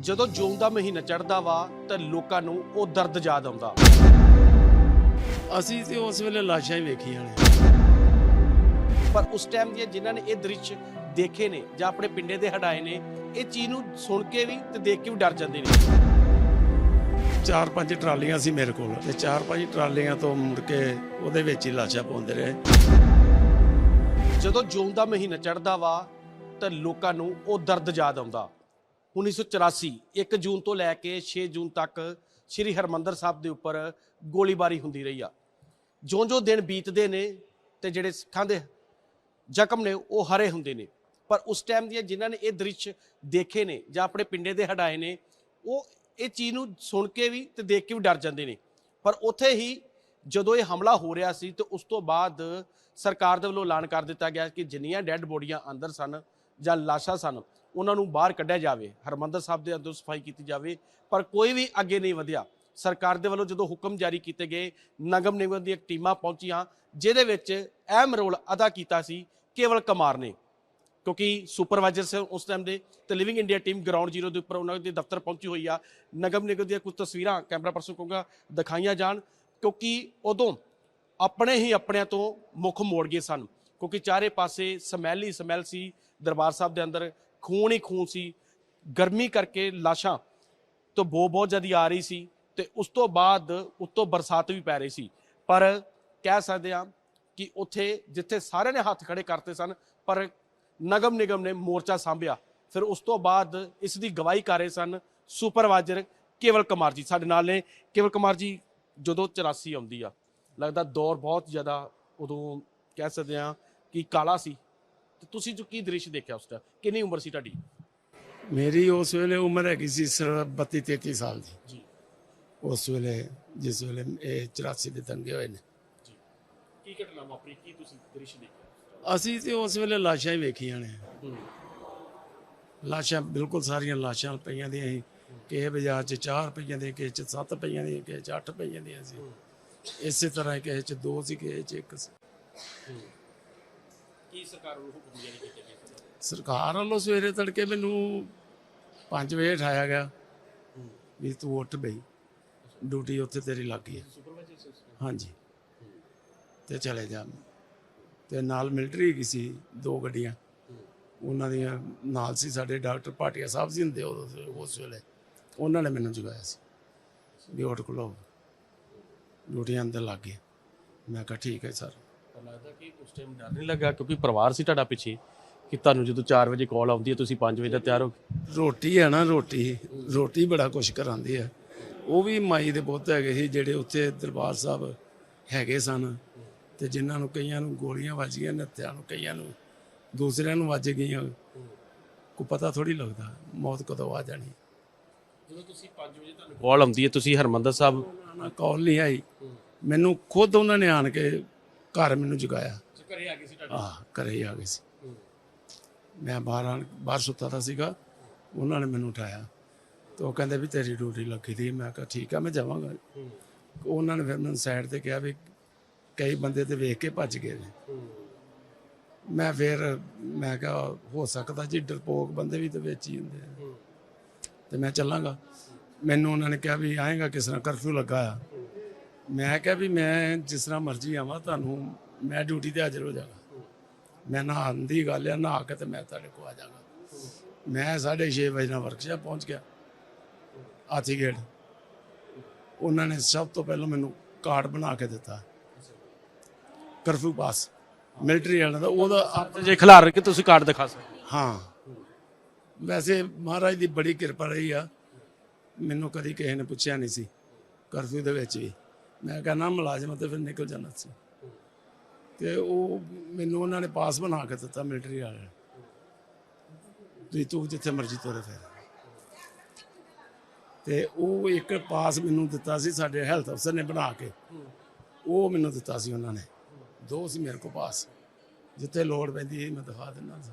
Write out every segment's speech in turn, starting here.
ਜਦੋਂ ਜੂਨ ਦਾ ਮਹੀਨਾ ਚੜ੍ਹਦਾ ਵਾ ਤਾਂ ਲੋਕਾਂ ਨੂੰ ਉਹ ਦਰਦ ਯਾਦ ਆਉਂਦਾ। ਅਸੀਂ ਤੇ ਉਸ ਵੇਲੇ ਲਾਸ਼ਾਂ ਹੀ ਵੇਖੀਆਂ ਨੇ। ਪਰ ਉਸ ਟਾਈਮ ਦੀਆਂ ਜਿਨ੍ਹਾਂ ਨੇ ਇਹ ਦ੍ਰਿਸ਼ ਦੇਖੇ ਨੇ ਜਾਂ ਆਪਣੇ ਪਿੰਡੇ ਦੇ ਹਟਾਏ ਨੇ ਇਹ ਚੀਜ਼ ਨੂੰ ਸੁਣ ਕੇ ਵੀ ਤੇ ਦੇਖ ਕੇ ਵੀ ਡਰ ਜਾਂਦੇ ਨੇ। ਚਾਰ ਪੰਜ ਟਰਾਲੀਆਂ ਸੀ ਮੇਰੇ ਕੋਲ ਤੇ ਚਾਰ ਪੰਜ ਟਰਾਲੀਆਂ ਤੋਂ ਮੁੜ ਕੇ ਉਹਦੇ ਵਿੱਚ ਹੀ ਲਾਸ਼ਾਂ ਪਾਉਂਦੇ ਰਹੇ। ਜਦੋਂ ਜੂਨ ਦਾ ਮਹੀਨਾ ਚੜ੍ਹਦਾ ਵਾ ਤਾਂ ਲੋਕਾਂ ਨੂੰ ਉਹ ਦਰਦ ਯਾਦ ਆਉਂਦਾ। 1984 1 ਜੂਨ ਤੋਂ ਲੈ ਕੇ 6 ਜੂਨ ਤੱਕ ਸ੍ਰੀ ਹਰਮੰਦਰ ਸਾਹਿਬ ਦੇ ਉੱਪਰ ਗੋਲੀਬਾਰੀ ਹੁੰਦੀ ਰਹੀ ਆ। ਜੋ ਜੋ ਦਿਨ ਬੀਤਦੇ ਨੇ ਤੇ ਜਿਹੜੇ ਸਿੱਖਾਂ ਦੇ ਜ਼ਖਮ ਨੇ, ਉਹ ਹਰੇ ਹੁੰਦੇ ਨੇ। ਪਰ ਉਸ ਟਾਈਮ ਦੀਆਂ ਜਿਨ੍ਹਾਂ ਨੇ ਇਹ ਦ੍ਰਿਸ਼ ਦੇਖੇ ਨੇ ਜਾਂ ਆਪਣੇ ਪਿੰਡੇ ਦੇ ਹਟਾਏ ਨੇ, ਉਹ ਇਹ ਚੀਜ਼ ਨੂੰ ਸੁਣ ਕੇ ਵੀ ਤੇ ਦੇਖ ਕੇ ਵੀ ਡਰ ਜਾਂਦੇ ਨੇ। ਪਰ ਉੱਥੇ ਹੀ ਜਦੋਂ ਇਹ ਹਮਲਾ ਹੋ ਰਿਹਾ ਸੀ ਤੇ ਉਸ ਤੋਂ ਬਾਅਦ ਸਰਕਾਰ ਦੇ ਵੱਲੋਂ ਐਲਾਨ ਕਰ ਦਿੱਤਾ ਗਿਆ ਕਿ ਜਿੰਨੀਆਂ ਡੈੱਡ ਬੋਡੀਆਂ ਅੰਦਰ ਸਨ ਜਾਂ ਲਾਸ਼ਾਂ ਸਨ ਉਹਨਾਂ ਨੂੰ ਬਾਹਰ ਕੱਢਿਆ ਜਾਵੇ, ਹਰਮੰਦਰ ਸਾਹਿਬ ਦੇ ਅੰਦਰ ਸਫ਼ਾਈ ਕੀਤੀ ਜਾਵੇ, ਪਰ ਕੋਈ ਵੀ ਅੱਗੇ ਨਹੀਂ ਵਧਿਆ। ਸਰਕਾਰ ਦੇ ਵੱਲੋਂ ਜਦੋਂ ਹੁਕਮ ਜਾਰੀ ਕੀਤੇ ਗਏ, ਨਗਮ ਨਿਗਮ ਦੀਆਂ ਟੀਮਾਂ ਪਹੁੰਚੀਆਂ, ਜਿਹਦੇ ਵਿੱਚ ਅਹਿਮ ਰੋਲ ਅਦਾ ਕੀਤਾ ਸੀ, ਕੇਵਲ ਕੁਮਾਰ ਨੇ। ਕਿਉਂਕਿ ਸੁਪਰਵਾਈਜ਼ਰ ਸੀ ਉਸ ਟਾਈਮ ਦੇ ਤੇ living India team ground zero ਦੇ ਉੱਪਰ ਉਹਨਾਂ ਦੇ ਦਫ਼ਤਰ ਪਹੁੰਚੀ ਹੋਈ ਆ। ਨਗਮ ਨਿਗਮ ਦੀਆਂ ਕੁਝ ਤਸਵੀਰਾਂ ਕੈਮਰਾ ਪਰਸਨ ਕਹੂੰਗਾ ਦਿਖਾਈਆਂ ਜਾਣ। ਕਿਉਂਕਿ ਉਦੋਂ ਆਪਣੇ ਹੀ ਆਪਣਿਆਂ ਤੋਂ ਮੁੱਖ ਮੋੜ ਗਏ ਸਨ। ਕਿਉਂਕਿ ਚਾਰੇ ਪਾਸੇ ਸਮੈਲ ਹੀ ਸਮੈਲ ਸੀ ਦਰਬਾਰ ਸਾਹਿਬ ਦੇ ਅੰਦਰ। ਖੂਨ ਹੀ ਖੂਨ ਸੀ, ਗਰਮੀ ਕਰਕੇ ਲਾਸ਼ਾਂ ਤੋਂ ਬਹੁਤ ਬਹੁਤ ਜ਼ਿਆਦਾ ਆ ਰਹੀ ਸੀ ਤੇ ਉਸ ਤੋਂ ਬਾਅਦ ਉੱਤੋਂ ਬਰਸਾਤ ਵੀ ਪੈ ਰਹੀ ਸੀ। ਪਰ ਕਹਿ ਸਕਦੇ ਆ ਕਿ ਉੱਥੇ ਜਿੱਥੇ ਸਾਰਿਆਂ ਨੇ ਹੱਥ ਖੜੇ ਕਰਤੇ ਸਨ, ਪਰ ਨਗਮ ਨਿਗਮ ਨੇ ਮੋਰਚਾ ਸਾਂਭਿਆ। ਫਿਰ ਉਸ ਤੋਂ ਬਾਅਦ ਇਸ ਦੀ ਗਵਾਹੀ ਕਰ ਰਹੇ ਸਨ ਸੁਪਰਵਾਈਜ਼ਰ ਕੇਵਲ ਕੁਮਾਰ ਜੀ। ਸਾਡੇ ਨਾਲ ਨੇ ਕੇਵਲ ਕੁਮਾਰ ਜੀ, ਜਦੋਂ 84 ਆਉਂਦੀ ਆ, ਲੱਗਦਾ ਦੌਰ ਬਹੁਤ ਜ਼ਿਆਦਾ ਉਦੋਂ ਕਹਿ ਸਕਦੇ ਆ ਕਿ ਕਾਲਾ ਸੀ। ਤੇ ਤੁਸੀਂ ਜੋ ਕੀ ਦ੍ਰਿਸ਼ ਦੇਖਿਆ ਉਸ ਦਾ? ਕਿੰਨੀ ਉਮਰ ਸੀ ਤੁਹਾਡੀ? ਮੇਰੀ ਉਸ ਵੇਲੇ ਉਮਰ ਹੈਗੀ ਸੀ ਸਿਰਫ 32 33 ਸਾਲ ਦੀ। ਜੀ। ਉਸ ਵੇਲੇ ਜਿਸ ਵੇਲੇ ਇਹ 84 ਦੇ ਦੰਗੇ ਹੋਏ ਨੇ। ਜੀ। ਕੀ ਘਟਨਾ ਵਾਪਰੀ? ਕੀ ਤੁਸੀਂ ਦ੍ਰਿਸ਼ ਦੇਖਿਆ ਅਸੀਂ ਤੇ ਉਸ ਵੇਲੇ ਲਾਸ਼ਾਂ ਹੀ ਵੇਖੀਆਂ ਨੇ। ਲਾਸ਼ਾਂ ਬਿਲਕੁਲ ਸਾਰੀਆਂ ਲਾਸ਼ਾਂ ਪਈਆਂ ਦੀਆਂ ਸੀ। ਕਿਸੇ ਬਾਜ਼ਾਰ 'ਚ 4 ਪਈਆਂ ਦੀਆਂ ਕਿਸੇ 'ਚ 7 ਪਈਆਂ ਦੀਆਂ ਕਿਸੇ 'ਚ 8 ਪਈਆਂ ਦੀਆਂ ਸੀ। ਇਸੇ ਤਰ੍ਹਾਂ ਕਿਸੇ 'ਚ 2 ਸੀ ਕਿਸੇ 'ਚ 1 ਸੀ। ਕੀ ਸਰਕਾਰ ਨੂੰ ਹੁਕਮ ਜਾਰੀ ਕੀਤੇ ਗਏ ਸਰਕਾਰ ਵੱਲੋਂ ਸਵੇਰੇ ਤੜਕੇ ਮੈਨੂੰ 5 ਵਜੇ ਉਠਾਇਆ ਗਿਆ ਵੀ ਤੂੰ ਉੱਠ ਬਈ। ਡਿਊਟੀ ਉੱਥੇ ਤੇਰੀ ਲੱਗ ਗਈ ਹੈ। ਸੁਪਰਵਾਈਜ਼ਰ ਹਾਂਜੀ। ਤੇ ਚਲੇ ਜਾ ਤੇ ਨਾਲ ਮਿਲਟਰੀ ਗਈ ਸੀ ਦੋ ਗੱਡੀਆਂ। ਉਹਨਾਂ ਦੀਆਂ ਨਾਲ ਸੀ ਸਾਡੇ ਡਾਕਟਰ ਭਾਟੀਆ ਸਾਹਿਬ ਜੀ ਹੁੰਦੇ ਉਦੋਂ ਉਸ ਵੇਲੇ। ਉਹਨਾਂ ਨੇ ਮੈਨੂੰ ਜਗਾਇਆ ਸੀ। ਵੀ ਉੱਠ ਖਲੋ। ਡਿਊਟੀ ਅੰਦਰ ਲੱਗ ਗਈ। ਮੈਂ ਕਿਹਾ ਠੀਕ ਹੈ ਸਰ। ਪਰ ਲੱਗਦਾ ਕਿ ਉਸ ਟਾਈਮ ਡਰ ਨਹੀਂ ਲੱਗਾ ਕਿਉਂਕਿ ਪਰਿਵਾਰ ਸੀ ਤੁਹਾਡਾ ਪਿੱਛੇ ਕਿ ਤੁਹਾਨੂੰ ਜਦੋਂ 4 ਵਜੇ ਕਾਲ ਆਉਂਦੀ ਹੈ ਤੁਸੀਂ 5 ਵਜੇ ਦਾ ਤਿਆਰ ਹੋ ਰੋਟੀ ਹੈ ਨਾ ਰੋਟੀ। ਰੋਟੀ ਬੜਾ ਕੁਛ ਕਰਾਉਂਦੀ ਹੈ। ਉਹ ਵੀ ਮਾਈ ਦੇ ਪੁੱਤ ਹੈਗੇ ਸੀ ਜਿਹੜੇ ਉੱਥੇ ਦਰਬਾਰ ਸਾਹਿਬ ਹੈਗੇ ਸਨ ਤੇ ਜਿਨ੍ਹਾਂ ਨੂੰ ਕਈਆਂ ਨੂੰ ਗੋਲੀਆਂ ਵੱਜ ਗਈਆਂ ਨੱਤਿਆਂ ਨੂੰ ਕਈਆਂ ਨੂੰ ਦੂਸਰਿਆਂ ਨੂੰ ਵੱਜ ਗਈਆਂ। ਕੋ ਪਤਾ ਥੋੜੀ ਲੱਗਦਾ ਮੌਤ ਕਦੋਂ ਆ ਜਾਣੀ। ਜਦੋਂ ਤੁਸੀਂ 5 ਵਜੇ ਤੁਹਾਨੂੰ ਕਾਲ ਆਉਂਦੀ ਹੈ ਤੁਸੀਂ ਹਰਮੰਦਰ ਸਾਹਿਬ ਨਾ ਕਾਲ ਨਹੀਂ ਆਈ। ਮੈਨੂੰ ਖੁਦ ਉਹਨਾਂ ਨੇ ਆਣ ਕੇ ਘਰ ਮੈਨੂੰ ਜਗਾਇਆ। ਘਰੇ ਆ ਗਏ ਸੀ ਤੁਹਾਡੇ? ਘਰੇ ਹੀ ਆ ਗਏ ਸੀ। ਮੈਂ ਬਾਹਰ ਆਣ ਬਾਹਰ ਸੁੱਤਾ ਤਾਂ ਸੀਗਾ ਉਹਨਾਂ ਨੇ ਮੈਨੂੰ ਉਠਾਇਆ। ਤੇ ਉਹ ਕਹਿੰਦੇ ਵੀ ਤੇਰੀ ਡਿਊਟੀ ਲੱਗੀ ਦੀ ਮੈਂ ਕਿਹਾ ਠੀਕ ਆ ਮੈਂ ਜਾਵਾਂਗਾ। ਉਹਨਾਂ ਨੇ ਫਿਰ ਮੈਨੂੰ ਸਾਈਡ ਤੇ ਕਿਹਾ ਵੀ ਕਈ ਬੰਦੇ ਤੇ ਵੇਖ ਕੇ ਭੱਜ ਗਏ ਨੇ। ਮੈਂ ਫਿਰ ਮੈਂ ਕਿਹਾ ਹੋ ਸਕਦਾ ਜੀ ਡਰਪੋਕ ਬੰਦੇ ਵੀ ਤੇ ਵਿੱਚ ਹੀ ਹੁੰਦੇ ਆ। ਤੇ ਮੈਂ ਚੱਲਾਂਗਾ। ਮੈਨੂੰ ਉਹਨਾਂ ਨੇ ਕਿਹਾ ਵੀ ਆਏਗਾ ਕਿਸ ਤਰ੍ਹਾਂ ਕਰਫਿਊ ਲੱਗਾ ਆ। ਮੈਂ ਕਿਹਾ ਵੀ ਮੈਂ ਜਿਸ ਤਰ੍ਹਾਂ ਮਰਜ਼ੀ ਆਵਾਂ ਤੁਹਾਨੂੰ ਮੈਂ ਡਿਊਟੀ ਤੇ ਹਾਜ਼ਰ ਹੋ ਜਾਗਾ ਮੈਂ ਨਹਾਉਣ ਦੀ ਗੱਲ ਆ ਨਹਾ ਕੇ ਤੇ ਮੈਂ ਤੁਹਾਡੇ ਕੋਲ ਆ ਜਾਗਾ ਮੈਂ 6:30 ਵਜੇ ਨਾਲ ਵਰਕਸ਼ਾਪ ਪਹੁੰਚ ਗਿਆ ਆਥੀ ਗੇਟ ਉਹਨਾਂ ਨੇ ਸਭ ਤੋਂ ਪਹਿਲਾਂ ਮੈਨੂੰ ਕਾਰਡ ਬਣਾ ਕੇ ਦਿੱਤਾ। ਕਰਫਿਊ ਪਾਸ ਮਿਲਟਰੀ ਵਾਲਿਆਂ ਦਾ ਉਹਦਾ ਆਪ- ਜੇ ਖਿਲਾਰ ਕੇ ਤੁਸੀਂ ਕਾਰਡ ਦਿਖਾ ਸਕਦੇ ਹਾਂ। ਵੈਸੇ ਮਹਾਰਾਜ ਦੀ ਬੜੀ ਕਿਰਪਾ ਰਹੀ ਆ। ਮੈਨੂੰ ਕਦੀ ਕਿਸੇ ਨੇ ਪੁੱਛਿਆ ਨਹੀਂ ਸੀ ਕਰਫਿਊ ਦੇ ਵਿੱਚ ਵੀ। ਮੈਂ ਕਹਿੰਦਾ ਮੁਲਾਜ਼ਮ ਤੇ ਫਿਰ ਨਿਕਲ ਜਾਣਾ ਸੀ। ਤੇ ਉਹ ਮੈਨੂੰ ਉਹਨਾਂ ਨੇ ਪਾਸ ਬਣਾ ਕੇ ਦਿੱਤਾ ਮਿਲਟਰੀ ਵਾਲੇ ਨੇ। ਵੀ ਤੂੰ ਜਿੱਥੇ ਮਰਜ਼ੀ ਤੁਰੇ ਫਿਰ। ਤੇ ਉਹ ਇੱਕ ਪਾਸ ਮੈਨੂੰ ਦਿੱਤਾ ਸੀ ਸਾਡੇ ਹੈਲਥ ਅਫਸਰ ਨੇ ਬਣਾ ਕੇ। ਉਹ ਮੈਨੂੰ ਦਿੱਤਾ ਸੀ ਉਹਨਾਂ ਨੇ। ਦੋ ਸੀ ਮੇਰੇ ਕੋਲ ਪਾਸ। ਜਿੱਥੇ ਲੋੜ ਪੈਂਦੀ ਸੀ ਮੈਂ ਦਿਖਾ ਦਿੰਦਾ ਸੀ।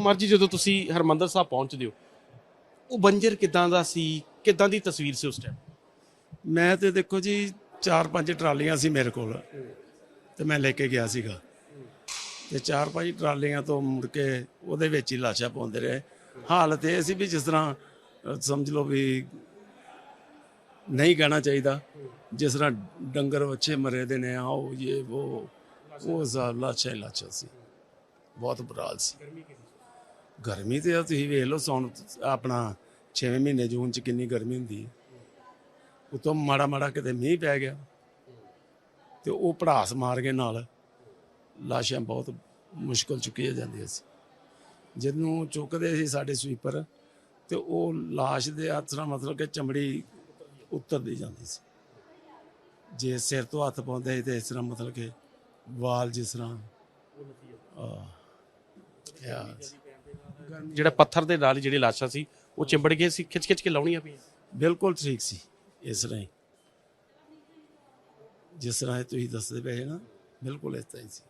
ਮਰਜ਼ੀ ਜਦੋਂ ਤੁਸੀਂ ਹਰਮੰਦਰ ਸਾਹਿਬ ਪਹੁੰਚਦੇ ਹੋ, ਉਹ ਬੰਜਰ ਕਿਦਾਂ ਦਾ ਸੀ? ਕਿਦਾਂ ਦੀ ਤਸਵੀਰ ਸੀ ਉਸ ਟਾਈਮ ਮੈਂ ਤੇ ਦੇਖੋ ਜੀ ਚਾਰ ਪੰਜ ਟਰਾਲੀਆਂ ਸੀ ਮੇਰੇ ਕੋਲ ਤੇ ਮੈਂ ਲੈ ਕੇ ਗਿਆ ਸੀਗਾ। ਤੇ ਚਾਰ ਪੰਜ ਟਰਾਲੀਆਂ ਤੋਂ ਮੁੜ ਕੇ ਉਹਦੇ ਵਿੱਚ ਹੀ ਲਾਸ਼ਾਂ ਪਾਉਂਦੇ ਰਹੇ। ਹਾਲਤ ਇਹ ਸੀ ਵੀ ਜਿਸ ਤਰ੍ਹਾਂ ਸਮਝ ਲਓ ਵੀ ਨਹੀਂ ਕਹਿਣਾ ਚਾਹੀਦਾ। ਜਿਸ ਤਰ੍ਹਾਂ ਡੰਗਰ ਬੱਚੇ ਮਰੇ ਦੇ ਨੇ ਆਓ ਇਹ ਉਹ ਉਹ ਲਾਸ਼ਾਂ ਹੀ ਲਾਸ਼ਾਂ ਸੀ। ਬਹੁਤ ਬੁਰਾ ਹਾਲ ਸੀ? ਗਰਮੀ ਤੇ ਤੁਸੀਂ ਵੇਖ ਲਓ ਸੌਣ ਆਪਣਾ 6 ਮਹੀਨੇ ਜੂਨ ਚ ਕਿੰਨੀ ਗਰਮੀ ਹੁੰਦੀ। ਹੈ ਉਤੋਂ ਮਾੜਾ ਮਾੜਾ ਕਿਤੇ ਮੀਂਹ ਪੈ ਗਿਆ ਤੇ ਉਹ ਪੜਾਸ ਮਾਰ ਕੇ ਨਾਲ ਲਾਸ਼ਾਂ ਬਹੁਤ ਮੁਸ਼ਕਲ ਚੁੱਕੀਆਂ ਜਾਂਦੀਆਂ ਸੀ। ਜਿਹਨੂੰ ਚੁੱਕਦੇ ਸੀ ਸਾਡੇ ਸਵੀਪਰ ਤੇ ਉਹ ਲਾਸ਼ ਦੇ ਹੱਥ ਨਾਲ ਮਤਲਬ ਕਿ ਚਮੜੀ ਉੱਤਰਦੀ ਜਾਂਦੀ ਸੀ। ਜੇ ਸਿਰ ਤੋਂ ਹੱਥ ਪਾਉਂਦੇ ਸੀ ਤੇ ਇਸ ਤਰ੍ਹਾਂ ਮਤਲਬ ਕਿ ਵਾਲ ਜਿਸ ਤਰ੍ਹਾਂ ਜਿਹੜਾ ਪੱਥਰ ਦੇ ਨਾਲ ਜਿਹੜੀ ਲਾਸ਼ਾਂ ਸੀ ਉਹ ਚਿੰਬੜ ਗਏ ਸੀ ਖਿੱਚ ਖਿੱਚ ਕੇ ਲਾਉਣੀਆਂ ਪਈਆਂ। ਬਿਲਕੁਲ ਠੀਕ ਸੀ। ਇਸ ਤਰ੍ਹਾਂ ਹੀ। ਜਿਸ ਤਰ੍ਹਾਂ ਇਹ ਤੁਸੀਂ ਦੱਸਦੇ ਪਏ ਨਾ ਬਿਲਕੁਲ ਇਸ ਤਰ੍ਹਾਂ ਹੀ ਸੀ।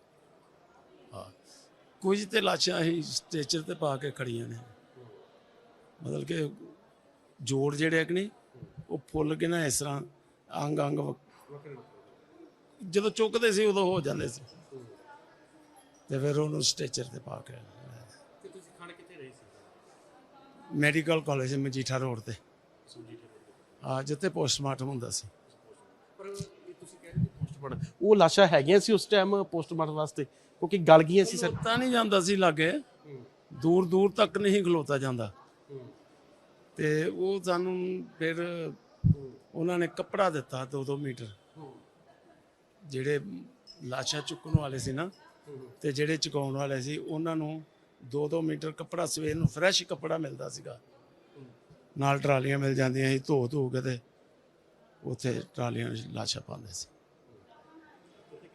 ਹਾਂ। ਕੁਝ ਤੇ ਲਾਸ਼ਾਂ ਹੀ ਸਟੇਚਰ ਤੇ ਪਾ ਕੇ ਖੜੀਆਂ ਨੇ। ਮਤਲਬ ਕਿ ਜੋੜ ਜਿਹੜੇ ਆ ਕਿ ਨਹੀਂ ਉਹ ਫੁੱਲ ਕੇ ਨਾ ਇਸ ਤਰ੍ਹਾਂ ਅੰਗ ਅੰਗ ਜਦੋਂ ਚੁੱਕਦੇ ਸੀ ਉਦੋਂ ਹੋ ਜਾਂਦੇ ਸੀ। ਤੇ ਫਿਰ ਉਹਨੂੰ ਸਟੇਚਰ ਤੇ ਪਾ ਕੇ ਤੇ ਤੁਸੀਂ ਖਾਣ ਕਿੱਥੇ ਰਹੇ ਸੀ? ਮੈਡੀਕਲ ਕਾਲਜ ਮਜੀਠਾ ਰੋਡ ਤੇ। ਆ ਜਿੱਥੇ ਪੋਸਟਮਾਰਟਮ ਹੁੰਦਾ ਸੀ। ਪਰ ਤੁਸੀਂ ਕਹਿ ਰਹੇ ਸੀ ਪੋਸਟਮਾਰਟਮ ਉਹ ਲਾਸ਼ਾਂ ਹੈਗੀਆਂ ਸੀ ਉਸ ਟਾਈਮ ਪੋਸਟਮਾਰਟਮ ਵਾਸਤੇ? ਕਿਉਂਕਿ ਗਲ ਗਈਆਂ ਸੀ ਸਰ। ਖਲੋਤਾ ਨਹੀਂ ਜਾਂਦਾ ਸੀ ਲਾਗੇ। ਦੂਰ ਦੂਰ ਤੱਕ ਨਹੀਂ ਖਲੋਤਾ ਜਾਂਦਾ। ਤੇ ਉਹ ਸਾਨੂੰ ਫਿਰ ਉਹਨਾਂ ਨੇ ਕੱਪੜਾ ਦਿੱਤਾ 2-2 ਮੀਟਰ। ਜਿਹੜੇ ਲਾਸ਼ਾਂ ਚੁੱਕਣ ਵਾਲੇ ਸੀ ਨਾ ਤੇ ਜਿਹੜੇ ਚੁਕਾਉਣ ਵਾਲੇ ਸੀ ਉਹਨਾਂ ਨੂੰ 2-2 ਮੀਟਰ ਕੱਪੜਾ ਸਵੇਰ ਨੂੰ ਫਰੈਸ਼ ਕੱਪੜਾ ਮਿਲਦਾ ਸੀਗਾ। ਨਾਲ ਟਰਾਲੀਆਂ ਮਿਲ ਜਾਂਦੀਆਂ ਸੀ ਧੋ ਧੋ ਕੇ ਤੇ ਉੱਥੇ ਟਰਾਲੀਆਂ ਵਿੱਚ ਲਾਸ਼ਾਂ ਪਾਉਂਦੇ ਸੀ।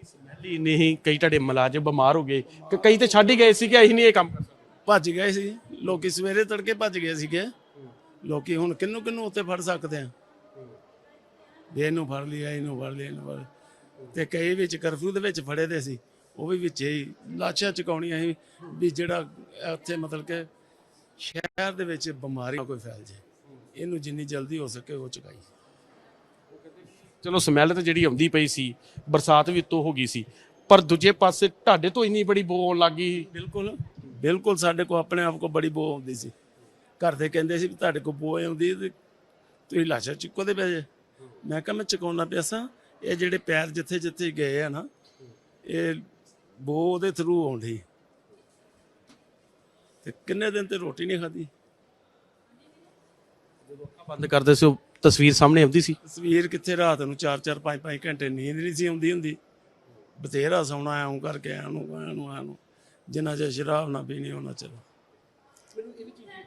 ਸਮੈਲੀ ਨਹੀਂ ਕਈ ਤੁਹਾਡੇ ਮੁਲਾਜ਼ਮ ਬਿਮਾਰ ਹੋ ਗਏ। ਕਿ ਕਈ ਤੇ ਛੱਡ ਹੀ ਗਏ ਸੀ ਕਿ ਅਸੀਂ ਨਹੀਂ ਇਹ ਕੰਮ ਕਰ ਸਕਦੇ। ਭੱਜ ਗਏ ਸੀ। ਲੋਕੀ ਸਵੇਰੇ ਤੜਕੇ ਭੱਜ ਗਏ ਸੀਗੇ। ਲੋਕੀ ਹੁਣ ਕਿੰਨੂੰ ਕਿੰਨੂੰ ਉੱਤੇ ਫੜ ਸਕਦੇ ਆ? ਵੀ ਇਹਨੂੰ ਫੜ ਲਿਆ ਇਹਨੂੰ ਫੜ ਲਿਆ ਇਹਨੂੰ ਫੜ ਲਿਆ। ਤੇ ਕਈ ਵਿੱਚ ਕਰਫਿਊ ਦੇ ਵਿੱਚ ਫੜੇ ਦੇ ਸੀ। ਉਹ ਵੀ ਵਿੱਚੇ ਹੀ ਲਾਸ਼ਾਂ ਚੁਕਾਉਣੀਆਂ ਸੀ ਵੀ ਜਿਹੜਾ ਉੱਥੇ ਮਤਲਬ ਕਿ ਸ਼ਹਿਰ ਦੇ ਵਿੱਚ ਬਿਮਾਰੀ ਨਾ ਕੋਈ ਫੈਲ ਜੇ। ਇਹਨੂੰ ਜਿੰਨੀ ਜਲਦੀ ਹੋ ਸਕੇ ਉਹ ਚੁਕਾਈ। ਚਲੋ ਸਮੈਲ ਤਾਂ ਜਿਹੜੀ ਆਉਂਦੀ ਪਈ ਸੀ ਬਰਸਾਤ ਵੀ ਉੱਤੋਂ ਹੋ ਗਈ ਸੀ ਪਰ ਦੂਜੇ ਪਾਸੇ ਤੁਹਾਡੇ ਤੋਂ ਇੰਨੀ ਬੜੀ ਬੋ ਆਉਣ ਲੱਗ ਗਈ। ਬਿਲਕੁਲ ਬਿਲਕੁਲ ਸਾਡੇ ਕੋ ਆਪਣੇ ਆਪ ਕੋ ਬੜੀ ਬੋ ਆਉਂਦੀ ਸੀ। ਘਰ ਦੇ ਕਹਿੰਦੇ ਸੀ ਵੀ ਤੁਹਾਡੇ ਕੋ ਬੋ ਆਉਂਦੀ ਤੇ ਤੁਸੀਂ ਲਾਸ਼ਾਂ ਚੁੱਕੋ ਦੇ ਪਏ ਮੈਂ ਕਿਹਾ ਮੈਂ ਚੁਕਾਉਣਾ ਪਿਆ ਸਾਂ। ਇਹ ਜਿਹੜੇ ਪੈਰ ਜਿੱਥੇ ਜਿੱਥੇ ਗਏ ਆ ਨਾ ਇਹ ਬੋ ਉਹਦੇ ਥਰੂ ਆਉਂਦੀ। ਤੇ ਕਿੰਨੇ ਦਿਨ ਤੇ ਰੋਟੀ ਨਹੀਂ ਅੱਖਾਂ ਬੰਦ ਕਰਦੇ ਸੀ ਉਹ ਤਸਵੀਰ ਸਾਹਮਣੇ ਆਉਂਦੀ ਸੀ? ਤਸਵੀਰ ਕਿੱਥੇ ਰਾਤ ਨੂੰ 4-4 5-5 ਘੰਟੇ ਨੀਂਦ ਨਹੀਂ ਸੀ ਆਉਂਦੀ ਹੁੰਦੀ। ਬਥੇਰਾ ਸੌਣਾ ਆਉਂ ਕਰਕੇ ਆਉਂ ਨੂੰ ਆਉਂ ਨੂੰ ਆਉਂ ਨੂੰ। ਜਿੰਨਾ ਚਿਰ ਸ਼ਰਾਬ ਨਾ ਪੀਣੀ ਉਹਨਾਂ ਚਿਰ।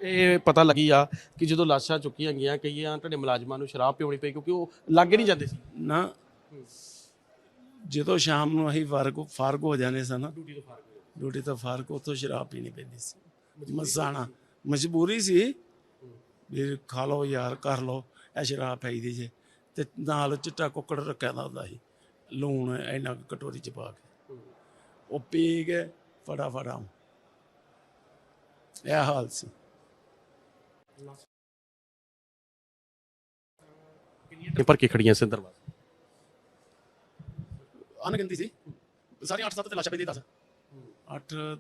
ਇਹ ਪਤਾ ਲੱਗੀ ਆ ਕਿ ਜਦੋਂ ਲਾਸ਼ਾਂ ਚੁੱਕੀਆਂ ਗਈਆਂ ਕਈਆਂ ਤੁਹਾਡੇ ਮੁਲਾਜ਼ਮਾਂ ਨੂੰ ਸ਼ਰਾਬ ਪਿਉਣੀ ਪਈ ਕਿਉਂਕਿ ਉਹ ਲੱਗੇ ਨਹੀਂ ਜਾਂਦੇ ਸੀ। ਨਾ। ਜਦੋਂ ਸ਼ਾਮ ਨੂੰ ਅਸੀਂ ਫਾਰਗ ਫਾਰਗ ਹੋ ਜਾਂਦੇ ਸਨ ਡਿਊਟੀ ਤੋਂ ਫਾਰਗ ਡਿਊਟੀ ਤੋਂ ਫਾਰਗ ਉੱਥੋਂ ਸ਼ਰਾਬ ਪੀਣੀ ਪੈਂਦੀ ਸੀ। ਮਸਾਣਾ ਮਜਬੂਰੀ ਸੀ। ਵੀ ਖਾ ਲਓ ਯਾਰ ਕਰ ਲਓ ਇਹ ਸ਼ਰਾਬ ਪਈਦੀ ਜੇ। ਤੇ ਨਾਲ ਚਿੱਟਾ ਕੁੱਕੜ ਰੱਖਿਆ ਦਾ ਹੁੰਦਾ ਸੀ ਲੂਣ ਇੰਨਾ ਕੁ ਕਟੋਰੀ ਚ ਪਾ ਕੇ। ਉਹ ਪੀ ਕੇ ਫਟਾਫਟ ਆਉਂ। ਇਹ ਹਾਲ ਸੀ। ਕਿੰਨੀਆਂ ਭਰ ਕੇ ਖੜੀਆਂ ਸੀ ਦਰਵਾਜ਼ੇ ਅਣਗਿਣਤੀ ਸੀ? ਸਾਰੀਆਂ 8-7 ਤੇ ਲਾਸ਼ਾਂ ਪੈਂਦੀ 10 8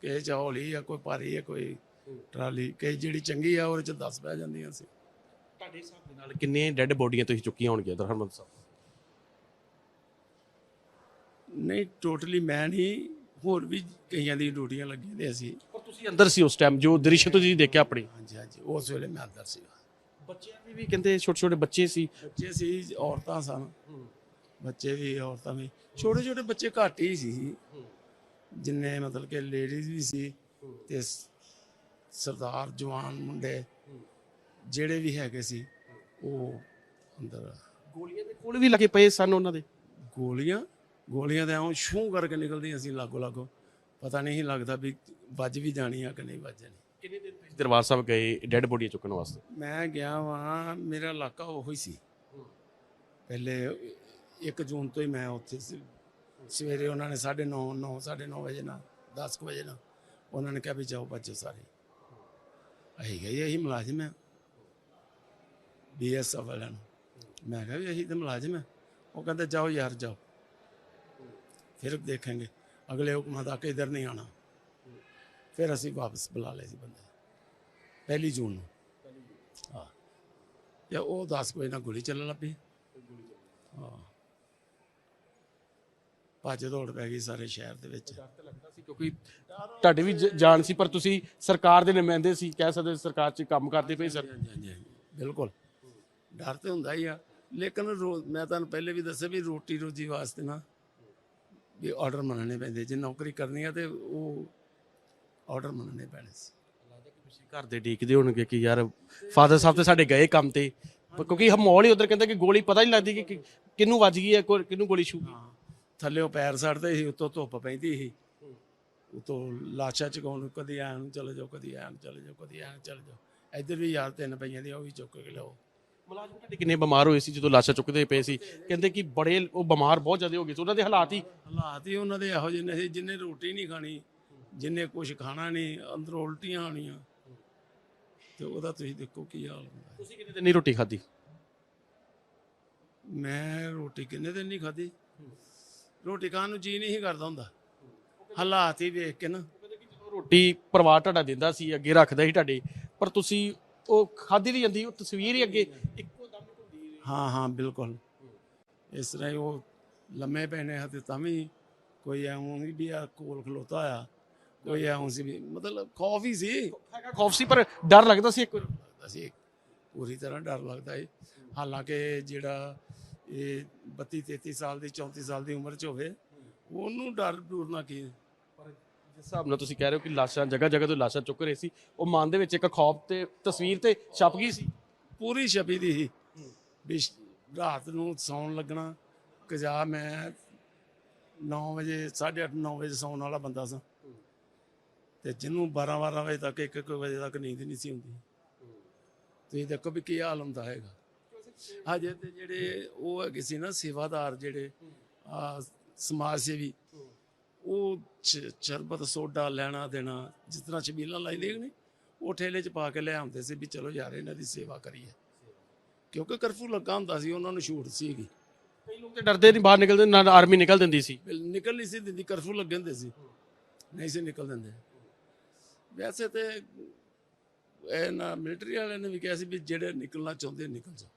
ਕੇ ਚੌਲੀ ਆ ਕੋਈ ਭਾਰੀ ਆ ਕੋਈ ਟਰਾਲੀ ਕਿ ਜਿਹੜੀ ਚੰਗੀ ਆ ਉਹਦੇ ਚ 10 ਬਹਿ ਜਾਂਦੀਆਂ ਸੀ। ਤੁਹਾਡੇ ਹਿਸਾਬ ਦੇ ਨਾਲ ਕਿੰਨੇ ਡੈੱਡ ਬੋਡੀਆਂ ਤੁਸੀਂ ਚੁੱਕੀਆਂ ਹੋਣਗੀਆਂ ਦਰ ਹਰਮੰਦ ਸਾਹਿਬ? ਨਹੀਂ ਟੋਟਲੀ ਮੈਂ ਨਹੀਂ ਹੋਰ ਵੀ ਕਈਆਂ ਦੀ ਡਿਊਟੀਆਂ ਲੱਗੀਆਂ ਨੇ ਅਸੀਂ ਪਰ ਤੁਸੀਂ ਅੰਦਰ ਸੀ ਉਸ ਟਾਈਮ ਜੋ ਦ੍ਰਿਸ਼ ਤੁਸੀਂ ਦੇਖਿਆ ਆਪਣੀ? ਹਾਂਜੀ ਹਾਂਜੀ ਉਸ ਵੇਲੇ ਮੈਂ ਅੰਦਰ ਸੀਗਾ ਬੱਚਿਆਂ ਦੀ ਵੀ ਕਹਿੰਦੇ ਛੋਟੇ ਛੋਟੇ ਬੱਚੇ ਸੀ। ਬੱਚੇ ਸੀ ਔਰਤਾਂ ਸਨ। ਬੱਚੇ ਵੀ ਔਰਤਾਂ ਵੀ। ਛੋਟੇ ਛੋਟੇ ਬੱਚੇ ਘੱਟ ਹੀ ਸੀ। ਜਿੰਨੇ ਮਤਲਬ ਕਿ ਲੇਡੀਜ਼ ਵੀ ਸੀ ਤੇ ਸ- ਸਰਦਾਰ ਜਵਾਨ ਮੁੰਡੇ ਜਿਹੜੇ ਵੀ ਹੈਗੇ ਸੀ ਉਹ ਅੰਦਰ ਗੋਲੀਆਂ ਦੇ ਕੋਲ ਵੀ ਲੱਗੇ ਪਏ ਸਨ ਉਹਨਾਂ ਦੇ? ਗੋਲੀਆਂ? ਗੋਲੀਆਂ ਦੇ ਆਉਂ ਛੂ ਕਰਕੇ ਨਿਕਲਦੀਆਂ ਸੀ ਲਾਗੋ ਲਾਗੋ। ਪਤਾ ਨਹੀਂ ਲੱਗਦਾ ਵੀ ਵੱਜ ਵੀ ਜਾਣੀ ਆ ਕਿ ਨਹੀਂ ਵੱਜਣੀ। ਕਿੰਨੇ ਦਿਨ ਤੁਸੀਂ ਦਰਬਾਰ ਸਾਹਿਬ ਗਏ ਡੈੱਡ ਬੋਡੀਆਂ ਚੁੱਕਣ ਵਾਸਤੇ? ਮੈਂ ਗਿਆ ਵਾਂ ਮੇਰਾ ਇਲਾਕਾ ਉਹੀ ਸੀ। ਪਹਿਲੇ 1 ਜੂਨ ਤੋਂ ਹੀ ਮੈਂ ਉੱਥੇ ਸੀ। ਸਵੇਰੇ ਉਹਨਾਂ ਨੇ 9:30 9 9:30 ਵਜੇ ਨਾਲ 10 ਕੁ ਵਜੇ ਨਾਲ ਉਹਨਾਂ ਨੇ ਕਿਹਾ ਵੀ ਜਾਓ ਬੱਚੇ ਸਾਰੇ। ਅਸੀਂ ਗਏ ਅਸੀਂ ਮੁਲਾਜ਼ਮ ਆ ਬੀਐਸਐਫ ਵਾਲਿਆਂ ਨੂੰ। ਮੈਂ ਕਿਹਾ ਵੀ ਅਸੀਂ ਤਾਂ ਮੁਲਾਜ਼ਮ ਆ ਉਹ ਕਹਿੰਦੇ ਜਾਓ ਯਾਰ ਜਾਓ। ਫਿਰ ਦੇਖਾਂਗੇ। ਅਗਲੇ ਹੁਕਮਾਂ ਤੱਕ ਇਧਰ ਨਹੀਂ ਆਣਾ ਫਿਰ ਅਸੀਂ ਵਾਪਸ ਬੁਲਾ ਲਏ ਸੀ ਬੰਦੇ ਪਹਿਲੀ ਜੂਨ ਨੂੰ। ਹਾਂ। ਤੇ ਉਹ 10 ਕੋਈ ਨਾ ਗੋਲੀ ਚੱਲਣ ਲੱਪੀ ਹਾਂ। ਭੱਜ ਦੌੜ ਪੈ ਗਈ ਸਾਰੇ ਸ਼ਹਿਰ ਦੇ ਵਿੱਚ। ਲੱਗਦਾ ਸੀ ਕਿਉਂਕਿ ਤੁਹਾਡੇ ਵੀ ਜ- ਜਾਣ ਸੀ ਪਰ ਤੁਸੀਂ ਸਰਕਾਰ ਦੇ ਨੁਮਾਇੰਦੇ ਸੀ ਕਹਿ ਸਕਦੇ ਹੋ ਸਰਕਾਰ 'ਚ ਕੰਮ ਕਰਦੇ ਪਏ ਸਰ। ਹਾਂਜੀ ਹਾਂਜੀ ਹਾਂਜੀ, ਬਿਲਕੁਲ। ਡਰ ਤੇ ਹੁੰਦਾ ਹੀ ਆ। ਲੇਕਿਨ ਰੋ- ਮੈਂ ਤੁਹਾਨੂੰ ਪਹਿਲੇ ਵੀ ਦੱਸਿਆ ਵੀ ਰੋਟੀ ਰੋਜੀ ਵਾਸਤੇ ਨਾ ਵੀ ਆਰਡਰ ਮੰਨਣੇ ਪੈਂਦੇ। ਜੇ ਨੌਕਰੀ ਕਰਨੀ ਆ ਤੇ ਉਹ ਆਰਡਰ ਮੰਨਣੇ ਪੈਣੇ ਸੀ। ਤੁਸੀਂ ਘਰ ਦੇ ਡੀਕਦੇ ਹੋਣਗੇ ਕਿ ਯਾਰ ਫਾਦਰ ਸਾਹਿਬ ਤੇ ਸਾਡੇ ਗਏ ਕੰਮ ਤੇ। ਪਰ ਕਿਉਂਕਿ ਮਾਹੌਲ ਹੀ ਉਧਰ ਕਹਿੰਦਾ ਕਿ ਗੋਲੀ ਪਤਾ ਨਹੀਂ ਲੱਗਦੀ ਕਿ ਕਿ- ਕਿਹਨੂੰ ਵੱਜ ਗਈ ਹੈ ਕੋ- ਕਿਹਨੂੰ ਗੋਲੀ ਛੂ ਗਈ। ਥੱਲੇ ਪੈਰ ਸੜਦੇ ਸੀ ਉੱਤੋਂ ਧੁੱਪ ਪੈਂਦੀ ਸੀ। ਉਤੋਂ ਲਾਸ਼ਾਂ ਚਕਾਉਣ ਨੂੰ ਕਦੀ ਐਂ ਨੂੰ ਚਲੇ ਜਾਓ ਕਦੀ ਨੂੰ ਚਲੇ ਜਾਓ ਕਦੀ ਨੂੰ ਚਲੇ ਜਾਓ। ਇੱਧਰ ਵੀ ਯਾਰ ਤਿੰਨ ਪਈਆਂ ਦੀ ਉਹ ਵੀ ਚੁੱਕ ਕੇ ਲਿਆਓ। ਮੁਲਾਜ਼ਮ ਤੁਹਾਡੇ ਕਿੰਨੇ ਬਿਮਾਰ ਹੋਏ ਸੀ ਜਦੋਂ ਲਾਸ਼ਾਂ ਚੁੱਕਦੇ ਪਏ ਸੀ। ਕਹਿੰਦੇ ਕਿ ਬੜੇ ਉਹ ਬਿਮਾਰ ਬਹੁਤ ਜ਼ਿਆਦਾ ਹੋ ਗਏ ਸੀ। ਉਹਨਾਂ ਦੇ ਹਾਲਾਤ ਹੀ ਹਾਲਾਤ ਹੀ ਉਹਨਾਂ ਦੇ ਇਹੋ ਜਿਹੇ ਨੇ ਸੀ ਜਿੰਨੇ ਰੋਟੀ ਨਹੀਂ ਖਾਣੀ ਜਿੰਨੇ ਕੁਝ ਖਾਣਾ ਨਹੀਂ ਅੰਦਰੋਂ ਉਲਟੀਆਂ ਆਣੀਆਂ ਤੇ ਉਹਦਾ ਤੁਸੀਂ ਦੇਖੋ ਕੀ ਹਾਲ ਹੁੰਦਾ। ਤੁਸੀਂ ਕਿੰਨੇ ਦਿਨ ਨਹੀਂ ਰੋਟੀ ਖਾਧੀ? ਮੈਂ ਰੋਟੀ ਕਿੰਨੇ ਦਿਨ ਨਹੀਂ ਖਾਧੀ? ਰੋਟੀ ਖਾਣ ਨੂੰ ਜੀ ਨਹੀਂ ਸੀ ਕਰਦਾ ਹੁੰਦਾ। ਹਾਲਾਤ ਹੀ ਵੇਖ ਕੇ ਨਾ। ਰੋਟੀ ਪਰਿਵਾਰ ਤੁਹਾਡਾ ਦਿੰਦਾ ਸੀ ਅੱਗੇ ਰੱਖਦਾ ਸੀ ਤੁਹਾਡੇ ਪਰ ਤੁਸੀਂ ਉਹ ਖਾਧੀ ਨਹੀਂ ਜਾਂਦੀ ਉਹ ਤਸਵੀਰ ਹੀ ਅੱਗੇ ਇੱਕੋ ਦਮ ਘੁੰਮਦੀ ਹਾਂ ਹਾਂ ਬਿਲਕੁਲ। ਇਸ ਤਰ੍ਹਾਂ ਹੀ ਉਹ ਲੰਮੇ ਪੈਣੇ ਆ ਤੇ ਵੀ ਕੋਈ ਐਉਂ ਵੀ ਆ ਕੋਲ ਖਲੋਤਾ ਆ ਕੋਈ ਐਉਂ ਸੀ ਵੀ ਮਤਲਬ ਖੌਫ ਹੀ ਸੀ। ਖੌਫ ਸੀ ਪਰ ਡਰ ਲੱਗਦਾ ਸੀ ਇੱਕ ਵਾਰ। ਅਸੀਂ ਪੂਰੀ ਤਰ੍ਹਾਂ ਡਰ ਲੱਗਦਾ ਹੈ ਹਾਲਾਂਕਿ ਜਿਹੜਾ ਇਹ 32 33 ਸਾਲ ਦੀ 34 ਸਾਲ ਦੀ ਉਮਰ ਚ ਹੋਵੇ ਉਹਨੂੰ ਡਰ ਡੂਰ ਨਾ ਕੀ ਪਰ ਜਿਸ ਹਿਸਾਬ ਨਾਲ ਤੁਸੀਂ ਕਹਿ ਰਹੇ ਹੋ ਕਿ ਲਾਸ਼ਾਂ ਜਗ੍ਹਾ ਜਗ੍ਹਾ ਤੋਂ ਲਾਸ਼ਾਂ ਚੁੱਕ ਰਹੇ ਸੀ ਉਹ ਮਨ ਦੇ ਵਿੱਚ ਇੱਕ ਖੌਫ ਤੇ ਤਸਵੀਰ ਤੇ ਛਪ ਗਈ ਸੀ? ਪੂਰੀ ਛਪੀ ਦੀ ਸੀ। ਵੀ ਰਾਤ ਨੂੰ ਸੌਣ ਲੱਗਣਾ ਕਜਾ ਮੈਂ 9 ਵਜੇ 8:30 9 ਵਜੇ ਸੌਣ ਵਾਲਾ ਬੰਦਾ ਸਾਂ। ਤੇ ਜਿਹਨੂੰ 12 12 ਵਜੇ ਤੱਕ 1 1 ਵਜੇ ਤੱਕ ਨੀਂਦ ਨਹੀਂ ਸੀ ਹੁੰਦੀ ਤੁਸੀਂ ਦੇਖੋ ਵੀ ਕੀ ਹਾਲ ਹੁੰਦਾ ਹੈਗਾ। ਹਜੇ ਤੇ ਜਿਹੜੇ ਉਹ ਹੈਗੇ ਸੀ ਨਾ ਸੇਵਾਦਾਰ ਜਿਹੜੇ ਆ ਸਮਾਜ ਸੇਵੀ ਉਹ ਚ- ਸ਼ਰਬਤ ਸੋਡਾ ਲੈਣਾ ਦੇਣਾ ਜਿਸ ਤਰ੍ਹਾਂ ਛਬੀਲਾਂ ਲਾਈਦੇ ਨੇ ਉਹ ਠੇਲੇ 'ਚ ਪਾ ਕੇ ਲੈ ਆਉਂਦੇ ਸੀ ਵੀ ਚਲੋ ਯਾਰ ਇਹਨਾਂ ਦੀ ਸੇਵਾ ਕਰੀਏ। ਕਿਉਂਕਿ ਕਰਫਿਊ ਲੱਗਾ ਹੁੰਦਾ ਸੀ ਉਹਨਾਂ ਨੂੰ ਛੂਟ ਸੀਗੀ। ਕਈ ਲੋਕ ਤੇ ਡਰਦੇ ਨਹੀਂ ਬਾਹਰ ਨਿਕਲਦੇ ਨਾ ਆਰਮੀ ਨਿਕਲ ਦਿੰਦੀ ਸੀ। ਨਿਕਲ ਨਹੀਂ ਸੀ ਦਿੰਦੀ ਕਰਫਿਊ ਲੱਗੇ ਹੁੰਦੇ ਸੀ। ਨਹੀਂ ਸੀ ਨਿਕਲ ਦਿੰਦੇ। ਵੈਸੇ ਤੇ ਇਹ ਨਾ ਮਿਲਟਰੀ ਵਾਲਿਆਂ ਨੇ ਵੀ ਕਿਹਾ ਸੀ ਵੀ ਜਿਹੜੇ ਨਿਕਲਣਾ ਚਾਹੁੰਦੇ ਨਿਕਲ ਜਾਓ।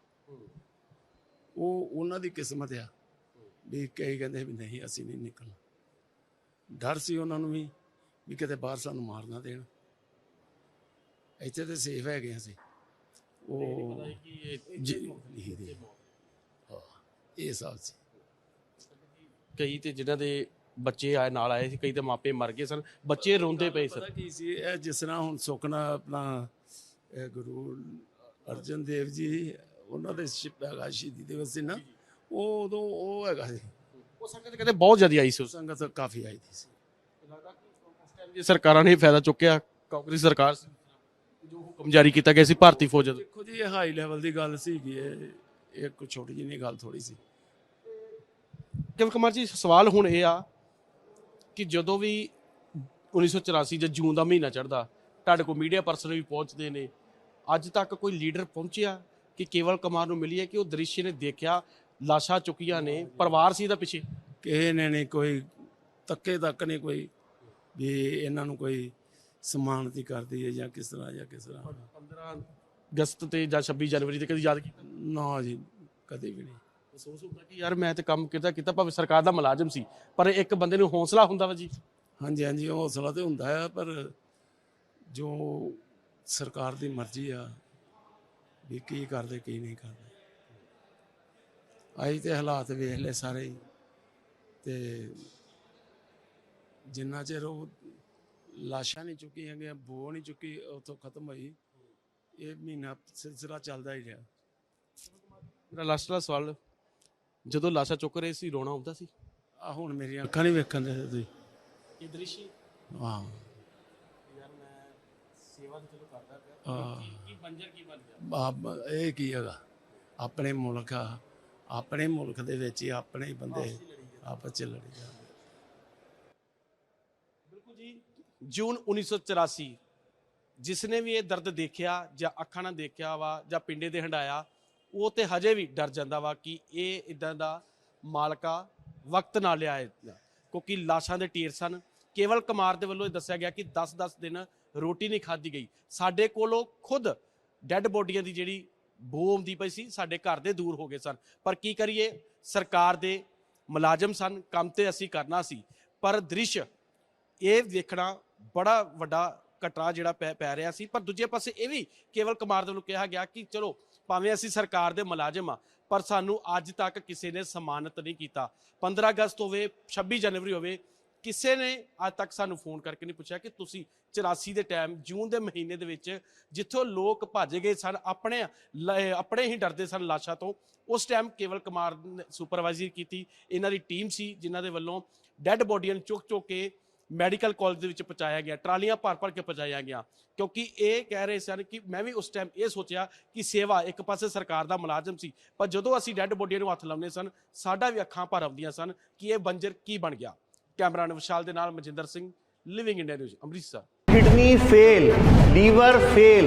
ਉਹ ਉਹਨਾਂ ਦੀ ਕਿਸਮਤ ਆ ਵੀ ਕਈ ਕਹਿੰਦੇ ਵੀ ਨਹੀਂ ਅਸੀਂ ਨਹੀਂ ਨਿਕਲਣਾ। ਡਰ ਸੀ ਉਹਨਾਂ ਨੂੰ ਵੀ ਵੀ ਕਿਤੇ ਬਾਹਰ ਸਾਨੂੰ ਮਾਰ ਨਾ ਦੇਣ। ਇੱਥੇ ਤੇ ਸੇਫ ਹੈਗੇ ਅਸੀਂ। ਉਹ ਇਹ ਸਾਲ ਸੀ। ਕਈ ਤੇ ਜਿਨ੍ਹਾਂ ਦੇ ਬੱਚੇ ਆਏ ਨਾਲ ਆਏ ਸੀ ਕਈ ਤੇ ਮਾਪੇ ਮਰ ਗਏ ਸਨ। ਬੱਚੇ ਰੋਂਦੇ ਪਏ ਸਨ। ਪਤਾ ਕੀ ਸੀ ਇਹ ਜਿਸ ਤਰ੍ਹਾਂ ਹੁਣ ਸੁਖਨਾ ਆਪਣਾ ਇਹ ਗੁਰੂ ਅਰਜਨ ਦੇਵ ਜੀ ਉਹਨਾਂ ਦੇ ਸ਼ਿਪ ਹੈਗਾ ਸ਼ਹੀਦੀ ਦਿਵਸ ਸੀ ਨਾ ਉਹ ਉਦੋਂ ਉਹ ਹੈਗਾ ਸੀ। ਉਹ ਸੰਗਤ ਕਹਿੰਦੇ ਬਹੁਤ ਜ਼ਿਆਦਾ ਆਈ ਸੀ ਉਸ ਸੰਗਤ ਕਾਫੀ ਆਈ ਸੀ। ਜੇ ਸਰਕਾਰਾਂ ਨੇ ਫਾਇਦਾ ਚੁੱਕਿਆ ਕਾਂਗਰਸ ਸਰਕਾਰ ਸੀ ਜੋ ਹੁਕਮ ਜਾਰੀ ਕੀਤਾ ਗਿਆ ਸੀ ਭਾਰਤੀ ਫੌਜ ਦਾ। ਦੇਖੋ ਜੀ ਇਹ ਹਾਈ ਲੈਵਲ ਦੀ ਗੱਲ ਸੀਗੀ ਇਹ ਇਹ ਕੋਈ ਛੋਟੀ ਜਿਹੀ ਨਹੀਂ ਗੱਲ ਥੋੜੀ ਸੀ। ਕਿਵ ਕੁਮਾਰ ਜੀ ਸਵਾਲ ਹੁਣ ਇਹ ਆ ਕਿ ਜਦੋਂ ਵੀ 1984 ਜਾਂ ਜੂਨ ਦਾ ਮਹੀਨਾ ਚੜਦਾ ਤੁਹਾਡੇ ਕੋਲ ਮੀਡੀਆ ਪਰਸਨ ਵੀ ਪਹੁੰਚਦੇ ਨੇ। ਅੱਜ ਤੱਕ ਕੋਈ ਲੀਡਰ ਪਹੁੰਚਿਆ? ਕਿ ਕੇਵਲ ਕੁਮਾਰ ਨੂੰ ਮਿਲੀ ਹੈ ਕਿ ਉਹ ਦ੍ਰਿਸ਼ ਨੇ ਦੇਖਿਆ ਲਾਸ਼ਾਂ ਚੁੱਕੀਆਂ ਨੇ ਪਰਿਵਾਰ ਸੀ ਇਹਦਾ ਪਿੱਛੇ? ਕਿਸੇ ਨੇ ਨਹੀਂ ਕੋਈ ਤੱਕੇ ਤੱਕ ਨਹੀਂ ਕੋਈ ਵੀ ਇਹਨਾਂ ਨੂੰ ਕੋਈ ਸਨਮਾਨਿਤ ਕਰਦੀ ਹੈ ਜਾਂ ਕਿਸ ਤਰ੍ਹਾਂ ਜਾਂ ਕਿਸ ਤਰ੍ਹਾਂ। 15 ਅਗਸਤ ਤੇ ਜਾਂ 26 ਜਨਵਰੀ ਤੇ ਕਦੀ ਯਾਦ ਕੀਤਾ? ਨਾ ਜੀ ਕਦੇ ਵੀ ਨਹੀਂ। ਮਹਿਸੂਸ ਹੁੰਦਾ ਕਿ ਯਾਰ ਮੈਂ ਤੇ ਕੰਮ ਕਿਤਾ ਕੀਤਾ ਭਾਵੇਂ ਸਰਕਾਰ ਦਾ ਮੁਲਾਜ਼ਮ ਸੀ ਪਰ ਇੱਕ ਬੰਦੇ ਨੂੰ ਹੌਸਲਾ ਹੁੰਦਾ ਵਾ ਜੀ? ਹਾਂਜੀ ਹਾਂਜੀ ਹੌਸਲਾ ਤੇ ਹੁੰਦਾ ਆ ਪਰ ਜੋ ਸਰਕਾਰ ਦੀ ਮਰਜ਼ੀ ਆ ਵੀ ਕੀ ਕਰਦੇ ਕੀ ਨਹੀਂ ਕਰਦੇ। ਆਈ ਤੇ ਹਾਲਾਤ ਵੇਖ ਲੈ ਸਾਰੇ ਹੀ। ਤੇ ਜਿੰਨਾ ਚਿਰ ਉਹ ਲਾਸ਼ਾਂ ਨਹੀਂ ਚੁੱਕੀਆਂ ਗਈਆਂ ਬੋ ਨਹੀਂ ਚੁੱਕੀ ਉਥੋਂ ਖਤਮ ਹੋਈ ਇਹ ਮਹੀਨਾ ਸਿਲਸਿਲਾ ਚੱਲਦਾ ਹੀ ਰਿਹਾ। ਮੇਰਾ ਲਾਸਟ ਵਾਲਾ ਸਵਾਲ ਜਦੋਂ ਲਾਸ਼ਾਂ ਚੁੱਕ ਰਹੇ ਸੀ ਰੋਣਾ ਆਉਂਦਾ ਸੀ? ਆ ਹੁਣ ਮੇਰੀਆਂ ਅੱਖਾਂ ਨਹੀਂ ਵੇਖਣ ਦੇ ਤੁਸੀਂ। ਇਹ ਦ੍ਰਿਸ਼ ਹਾਂ। ਸੇਵਾ ਤੇ ਚਲੋ ਕਰਦਾ ਪਿਆ। ਹਾਂ। ਕੀ ਬੰਜਰ ਕੀ ਬਣ ਗਿਆ? ਆਪ- ਇਹ ਕੀ ਹੈਗਾ? ਆਪਣੇ ਮੁਲਕ ਆ ਆਪਣੇ ਮੁਲਕ ਦੇ ਵਿੱਚ ਹੀ ਆਪਣੇ ਹੀ ਬੰਦੇ ਆਪਸ ਚ ਲੜੀ ਜਾਂਦੇ। ਬਿਲਕੁਲ ਜੀ। ਜੂਨ 1984 ਜਿਸ ਨੇ ਵੀ ਇਹ ਦਰਦ ਦੇਖਿਆ ਜਾਂ ਅੱਖਾਂ ਨਾਲ ਦੇਖਿਆ ਵਾ ਜਾਂ ਪਿੰਡੇ ਦੇ ਹੰਡਾਇਆ ਉਹ ਤੇ ਹਜੇ ਵੀ ਡਰ ਜਾਂਦਾ ਵਾ ਕਿ ਇਹ ਇਦਾਂ ਦਾ ਮਾਲਕਾ ਵਕਤ ਨਾਲ ਲਿਆਏ। ਕਿਉਂਕਿ ਲਾਸ਼ਾਂ ਦੇ ਢੇਰ ਸਨ। ਕੇਵਲ ਕੁਮਾਰ ਦੇ ਵੱਲੋਂ ਇਹ ਦੱਸਿਆ ਗਿਆ ਕਿ 10-10 ਦਿਨ ਰੋਟੀ ਨਹੀਂ ਖਾਧੀ ਗਈ। ਸਾਡੇ ਕੋਲੋਂ ਖੁਦ ਡੈੱਡ ਬੋਡੀਆਂ ਦੀ ਜਿਹੜੀ ਬੋ ਆਉਂਦੀ ਪਈ ਸੀ, ਸਾਡੇ ਘਰ ਦੇ ਦੂਰ ਹੋ ਗਏ ਸਨ। ਪਰ ਕੀ ਕਰੀਏ? ਸਰਕਾਰ ਦੇ ਮੁਲਾਜ਼ਮ ਸਨ, ਕੰਮ ਤੇ ਅਸੀਂ ਕਰਨਾ ਸੀ। ਪਰ ਦ੍ਰਿਸ਼, ਇਹ ਦੇਖਣਾ ਬੜਾ ਵੱਡਾ ਘਟਨਾ ਜਿਹੜਾ ਪੈ ਪੈ ਰਿਹਾ ਸੀ। ਪਰ ਦੂਜੇ ਪਾਸੇ ਇਹ ਵੀ ਕੇਵਲ ਕੁਮਾਰ ਦੇ ਨੂੰ ਕਿਹਾ ਗਿਆ ਕਿ ਚਲੋ, ਭਾਵੇਂ ਅਸੀਂ ਸਰਕਾਰ ਦੇ ਮੁਲਾਜ਼ਮ ਆ, ਪਰ ਸਾਨੂੰ ਅੱਜ ਤੱਕ ਕਿਸੇ ਨੇ ਸਨਮਾਨਿਤ ਨਹੀਂ ਕੀਤਾ। 15 ਅਗਸਤ ਹੋਵੇ 26 ਜਨਵਰੀ ਹੋਵੇ ਕਿਸੇ ਨੇ ਅੱਜ ਤੱਕ ਸਾਨੂੰ ਫੋਨ ਕਰਕੇ ਨਹੀਂ ਪੁੱਛਿਆ ਕਿ ਤੁਸੀਂ 84 ਦੇ ਟਾਈਮ, ਜੂਨ ਦੇ ਮਹੀਨੇ ਦੇ ਵਿੱਚ ਜਿੱਥੋਂ ਲੋਕ ਭੱਜ ਗਏ ਸਨ, ਆਪਣੇ, ਲ- ਆਪਣੇ ਹੀ ਡਰਦੇ ਸਨ ਲਾਸ਼ਾਂ ਤੋਂ, ਉਸ ਟਾਈਮ ਕੇਵਲ ਕੁਮਾਰ ਨੇ ਸੁਪਰਵਾਈਜ਼ਰ ਕੀਤੀ, ਇਹਨਾਂ ਦੀ ਟੀਮ ਸੀ ਜਿਨ੍ਹਾਂ ਦੇ ਵੱਲੋਂ ਡੈੱਡ ਬੋਡੀਆਂ ਨੂੰ ਚੁੱਕ ਚੁੱਕ ਕੇ ਮੈਡੀਕਲ ਕਾਲਜ ਦੇ ਵਿੱਚ ਪਹੁੰਚਾਇਆ ਗਿਆ, ਟਰਾਲੀਆਂ ਭਰ ਭਰ ਕੇ ਪਹੁੰਚਾਇਆ ਗਿਆ, ਕਿਉਂਕਿ ਇਹ ਕਹਿ ਰਹੇ ਸਨ ਕਿ ਮੈਂ ਵੀ ਉਸ ਟਾਈਮ ਇਹ ਸੋਚਿਆ ਕਿ ਸੇਵਾ ਇੱਕ ਪਾਸੇ ਸਰਕਾਰ ਦਾ ਮੁਲਾਜ਼ਮ ਸੀ, ਪਰ ਜਦੋਂ ਅਸੀਂ ਡੈੱਡ ਬੋਡੀਆਂ ਨੂੰ ਹੱਥ ਲਾਉਂਦੇ ਸਨ, ਸਾਡਾ ਵੀ ਅੱਖਾਂ ਭਰ ਆਉਂਦੀਆਂ ਸਨ ਕਿ ਇਹ ਬੰਜਰ ਕੀ ਬਣ ਗਿਆ। ਕੈਮਰਾਮੈਨ ਵਿਸ਼ਾਲ ਦੇ ਨਾਲ Manjinder Singh living India news Amritsar kidney fail liver fail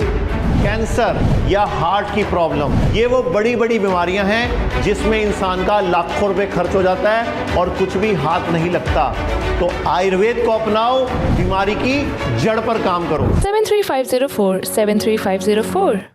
cancer या हार्ट की प्रॉब्लम ये वो बड़ी बड़ी बीमारियां हैं जिसमें इंसान का लाखों रुपए खर्च हो जाता है और कुछ भी हाथ नहीं लगता तो आयुर्वेद को अपनाओ बीमारी की जड़ पर काम करो 73504 73504